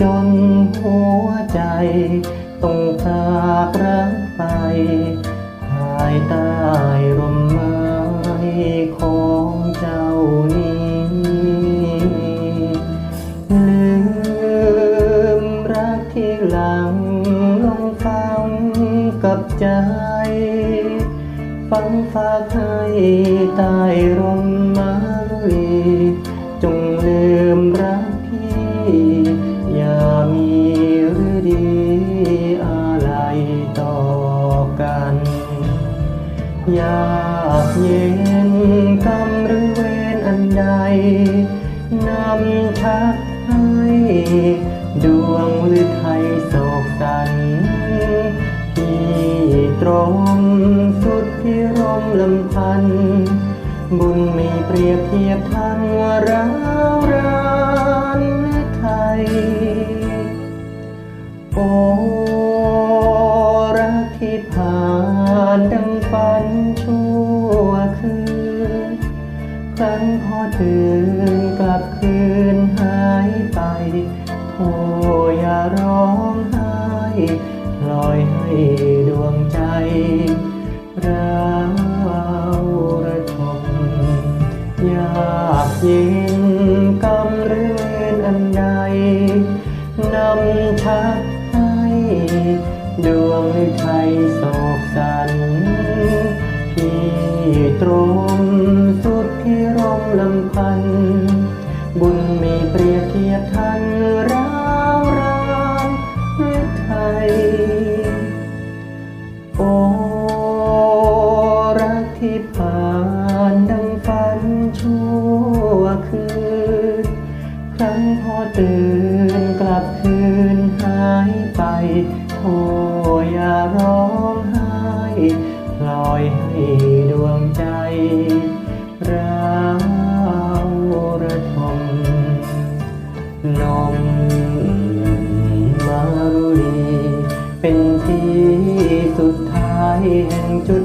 จนหัวใจต้องจากรัไปภายใต้ร่มไม้ของเจ้านี้ลืมรักที่หลัง ฝันฝากให้ใต้ร่มมาลุลีจงลืมรักพี่ อย่ามีหรือดีอะไรต่อกัน อยากเย็นกรรมหรือเวรอันใดนำชัก ตรงสุดที่ร่มลำพัน บุญมีเปรียบเทียบทันว่าร้าวรานไทย โอรักที่ผ่านดังฝันชั่วคืนครั้นพอตื่นกลับคืน ลอยให้ดวงใจร้าวระทมอยากเย็นกรรมหรือเวรอันใดนำชักให้ดวงในไทยโศกสันที่ตรงสุดที่ร่มลำพัน บุญมีเปรียบเทียบทันร้ ที่ผ่านดังฝันชั่วคืน ครั้นพอตื่นกลับคืนหายไปโอ้อย่าร้องไห้ปล่อยให้ดวงใจร้าวระทมลมมารุลีเป็นที่สุดท้ายแห่งจุด